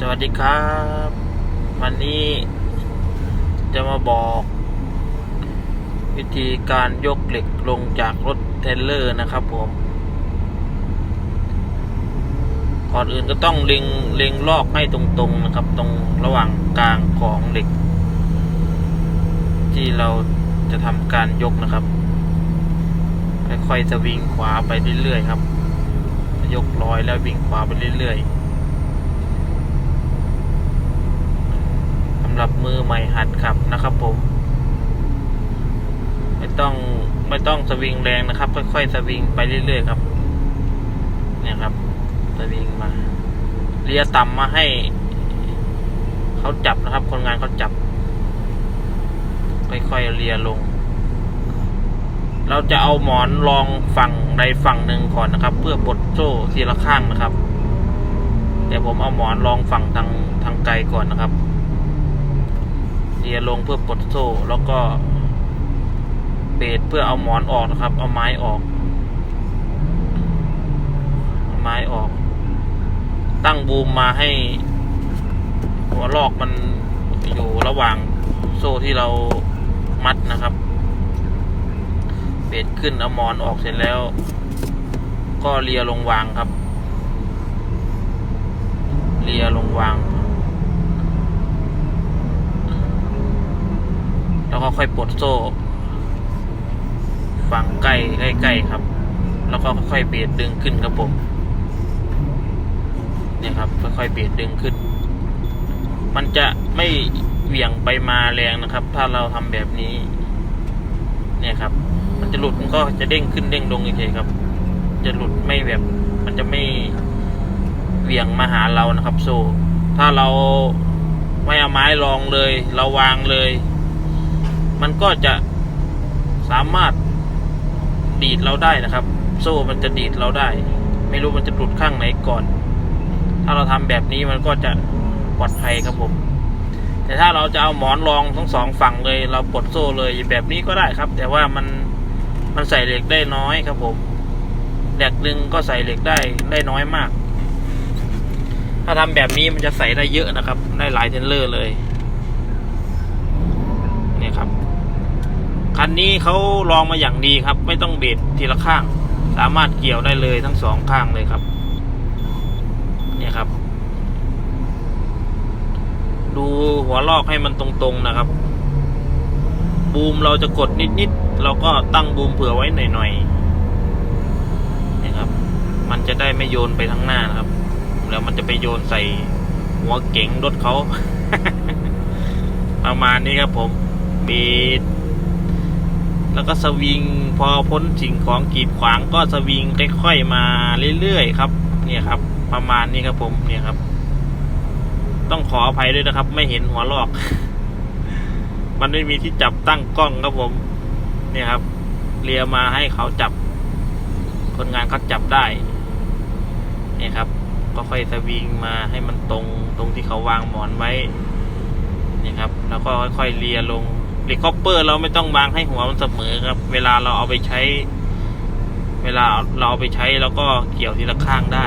สวัสดีครับ วันนี้จะมาบอก วิธีการยกเหล็กลงจากรถเทรลเลอร์นะครับผมก่อนอื่นก็ต้องเล็งเล็งลอกให้ตรงๆนะครับ ตรงระหว่างกลางของเหล็ก ที่เราจะทำการยกนะครับค่อยๆสวิงขวาไปเรื่อยๆครับ ยกร้อยแล้ววิ่งขวาไปเรื่อยๆำหรับมือใหม่หัดขับนะครับผม ไม่ต้องไม่ต้องสวิงแรงนะครับ ค่อยๆสวิงไปเรื่อยๆครับ เนี่ยครับ สวิงมาเลียต่ำมาให้เขาจับนะครับ คนงานเขาจับ ค่อยๆเลียลง เราจะเอาหมอนรองฝั่งใดฝั่งหนึ่งก่อนนะครับ เพื่อปลดโซ่ทีละข้างนะครับ เดี๋ยวผมเอาหมอนรองฝั่งทางทางไกลก่อนนะครับ เลียลงเพื่อปลดโซ่ แล้วก็เบรดเพื่อเอาหมอนออกนะครับ เอาไม้ออกเอาไม้ออก ตั้งบูมมาให้หัวลอกมันอยู่ระหว่างโซ่ที่เรามัดนะครับ เบรดขึ้นเอาหมอนออกเสร็จแล้ว ก็เลียลงวางครับ เลียลงวาง แล้วก็ค่อยปลด โซ่ฝั่งใกล้ใกล้ๆครับ แล้วก็ค่อยๆเบรดดึงขึ้นครับผมเนี่ยครับค่อยๆเบรดดึงขึ้น มันจะไม่เหวี่ยงไปมาแรงนะครับ ถ้าเราทำแบบนี้ เนี่ยครับ มันจะหลุดมันก็จะเด้งขึ้นเด้งลงเฉยๆครับ จะหลุดไม่แบบ มันจะไม่เหวี่ยงมาหาเรานะครับ โซ่ถ้าเราไม่เอาไม้รองเลย เราวางเลย มันก็จะสามารถดีดเราได้นะครับ โซ่มันจะดีดเราได้ ไม่รู้มันจะหลุดข้างไหนก่อน ถ้าเราทำแบบนี้มันก็จะปลอดภัยครับผม แต่ถ้าเราจะเอาหมอนรองทั้งสองฝั่งเลย เราปลดโซ่เลยแบบนี้ก็ได้ครับ แต่ว่ามันมันใส่เหล็กได้น้อยครับผมแดกหนึ่งก็ใส่เหล็กได้ได้น้อยมาก ถ้าทำแบบนี้มันจะใส่ได้เยอะนะครับ ได้หลายเทรลเลอร์เลยครับ คันนี้เขาลองมาอย่างดีครับ ไม่ต้องเบียดทีละข้าง สามารถเกี่ยวได้เลยทั้งสองข้างเลยครับ เนี่ยครับ ดูหัวลอกให้มันตรงๆนะครับ บูมเราจะกดนิดๆเราก็ตั้งบูมเผื่อไว้หน่อยๆนะครับ มันจะได้ไม่โยนไปทั้งหน้านะครับ แล้วมันจะไปโยนใส่หัวเก๋งรถเขาประมาณนี้ครับผมบีด แล้วก็สวิงพอพ้นสิ่งของกีดขวางก็สวิงค่อยๆมาเรื่อยๆครับ เนี่ยครับ ประมาณนี้ครับผมเนี่ยครับ ต้องขออภัยด้วยนะครับ ไม่เห็นหัวลอก มันไม่มีที่จับตั้งกล้องครับผม เนี่ยครับเลียมาให้เขาจับ คนงานเขาจับได้ เนี่ยครับ ก็ค่อยสวิงมาให้มันตรงตรงที่เขาวางหมอนไว้ เนี่ยครับ แล้วก็ค่อยๆเลียลง เหล็กคอปเปอร์เราไม่ต้องวางให้หัวมันเสมอครับ เวลาเราเอาไปใช้ เวลาเราเอาไปใช้แล้วก็เกี่ยวทีละข้างได้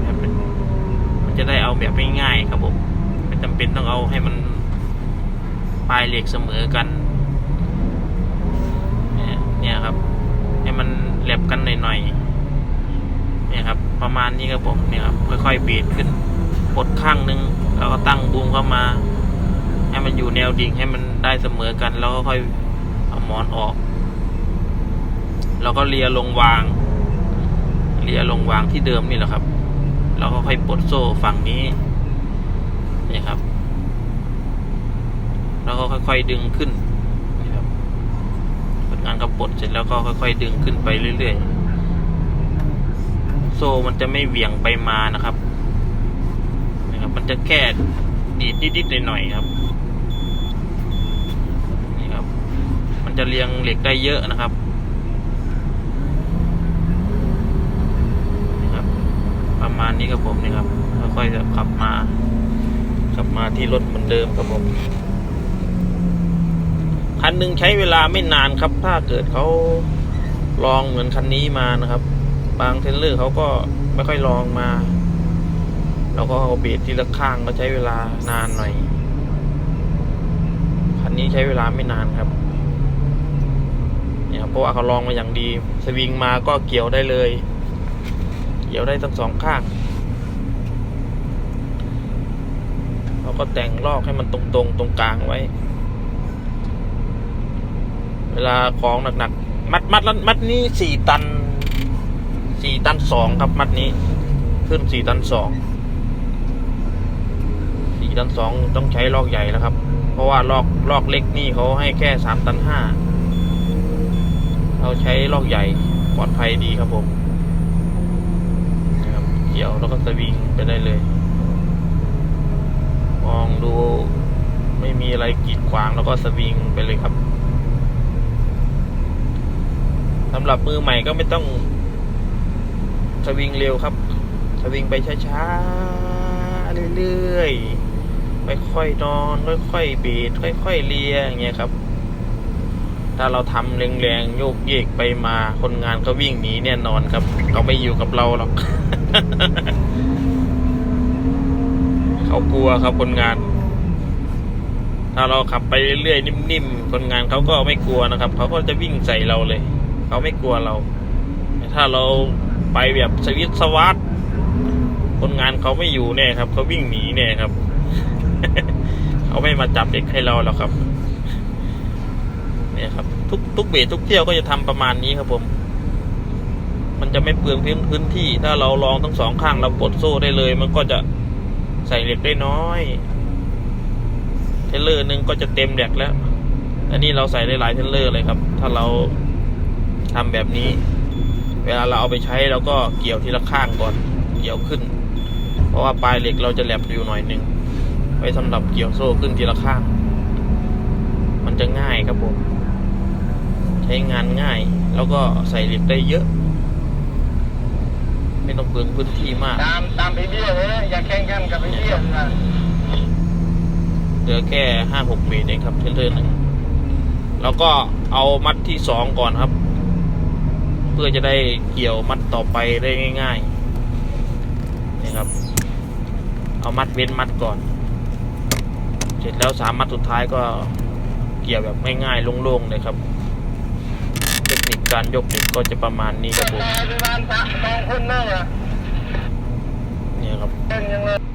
แบบมันจะได้เอาแบบง่ายๆครับผมไม่จำเป็นต้องเอาให้มันปลายเหล็กเสมอกันเนี่ยครับ ให้มันแหลบกันหน่อยๆเนี่ยครับ ประมาณนี้ครับผมเนี่ยครับค่อยๆเบียดขึ้นปลดข้างหนึงแล้วก็ตั้งบูมเข้ามา ให้มันอยู่แนวดิ่งให้มันได้เสมอกัน แล้วก็ค่อยเอาหมอนออก แล้วก็เลียลงวาง เลียลงวางที่เดิมนี่แหละครับ แล้วก็ค่อยปลดโซ่ฝั่งนี้นี่ครับ แล้วก็ค่อยๆดึงขึ้นนี่ครับผลงานก็ปลดเสร็จแล้วก็ค่อย ๆ ดึงขึ้นไปเรื่อยๆ โซ่มันจะไม่เหวี่ยงไปมานะครับ นะครับ มันจะแค่ดีดนิดๆหน่อยๆครับ นี่ครับ มัน จะเรียงเหล็กได้เยอะนะครับนี่ครับ ประมาณนี้ครับผมนี่ครับค่อยๆขับมา ขับมาที่รถเหมือนเดิมครับผมคันหนึ่งใช้เวลาไม่นานครับ ถ้าเกิดเขาลองเหมือนคันนี้มานะครับ บางเทรลเลอร์เขาก็ไม่ค่อยลองมาแล้วก็เอาเบรทีละข้างก็ใช้เวลานานหน่อย คันนี้ใช้เวลาไม่นานครับ เพราะว่าเขาลองมาอย่างดี สวิงมาก็เกี่ยวได้เลย เกี่ยวได้ทั้งสองข้างเราก็แต่งลอกให้มันตรงๆตรงกลางไว้ เวลาของหนักๆ มัดมัดละมัดนี้สี่ตันสี่ตันสองครับมัดนี้ ขึ้นสี่ตันสองสี่ตันสองต้องใช้ลอกใหญ่แล้วครับ เพราะว่าลอกลอกเล็กนี่เขาให้แค่สามตันห้า เราใช้ลอกใหญ่ปลอดภัยดีครับผมนะครับเกี่ยวแล้วก็สวิงไปได้เลย มองดูไม่มีอะไรกีดขวางแล้วก็สวิงไปเลยครับสำหรับมือใหม่ก็ไม่ต้องสวิงเร็วครับ สวิงไปช้าๆเรื่อยๆค่อยๆนอน ค่อยๆเบีดค่อยๆเลียอย่างเงี้ยครับ ถ้าเราทำแรงๆโยกเยกไปมาคนงานก็วิ่งหนีแน่นอนครับเขาไม่อยู่กับเราหรอก เขากลัวครับคนงาน ถ้าเราขับไปเรื่อยๆนิ่มๆคนงานเขาก็ไม่กลัวนะครับเขาก็จะวิ่งใส่เราเลยเขาไม่กลัวเรา ถ้าเราไปแบบสวิตช์สวัสดคนงานเขาไม่อยู่แน่ครับเขาวิ่งหนีแน่ครับ เขาไม่มาจับเด็กให้เราหรอกครับ เนี่ยครับ ทุกทุกเบรทุกเที่ยวก็จะทำประมาณนี้ครับผม มันจะไม่เปลืองพื้นพื้นที่ ถ้าเราลองทั้งสองข้างเราปลดโซ่ได้เลย มันก็จะใส่เหล็กได้น้อย เทเลอร์หนึ่งก็จะเต็มแดกแล้ว อันนี้เราใส่ได้หลายเทเลอร์เลยครับ ถ้าเราทำแบบนี้ เวลาเราเอาไปใช้เราก็เกี่ยวทีละข้างก่อน เกี่ยวขึ้น เพราะว่าปลายเหล็กเราจะแหลมอยู่หน่อยหนึ่งไว้สำหรับเกี่ยวโซ่ขึ้นทีละข้าง มันจะง่ายครับผม ใช้งานง่าย แล้วก็ใส่เหล็กได้เยอะ ไม่ต้องเปลืองพื้นที่มากตามตามไอเบี้ยเลยนะอย่าแข่งกันกับไอเบี้ยนะเหลือแค่ห้าหกเมตรเองครับเทรลเลอร์หนึ่งแล้วก็เอามัดที่สองก่อนครับ เพื่อจะได้เกี่ยวมัดต่อไปได้ง่ายๆนี่ครับ เอามัดเว้นมัดก่อน เสร็จแล้วสามมัดสุดท้ายก็เกี่ยวแบบง่ายๆโล่งๆเลยครับเทคนิค การยกเหล็กก็จะประมาณนี้ครับผมไปบ้านตะสองคนนั่นอะเนี่ยครับเป็นยังไง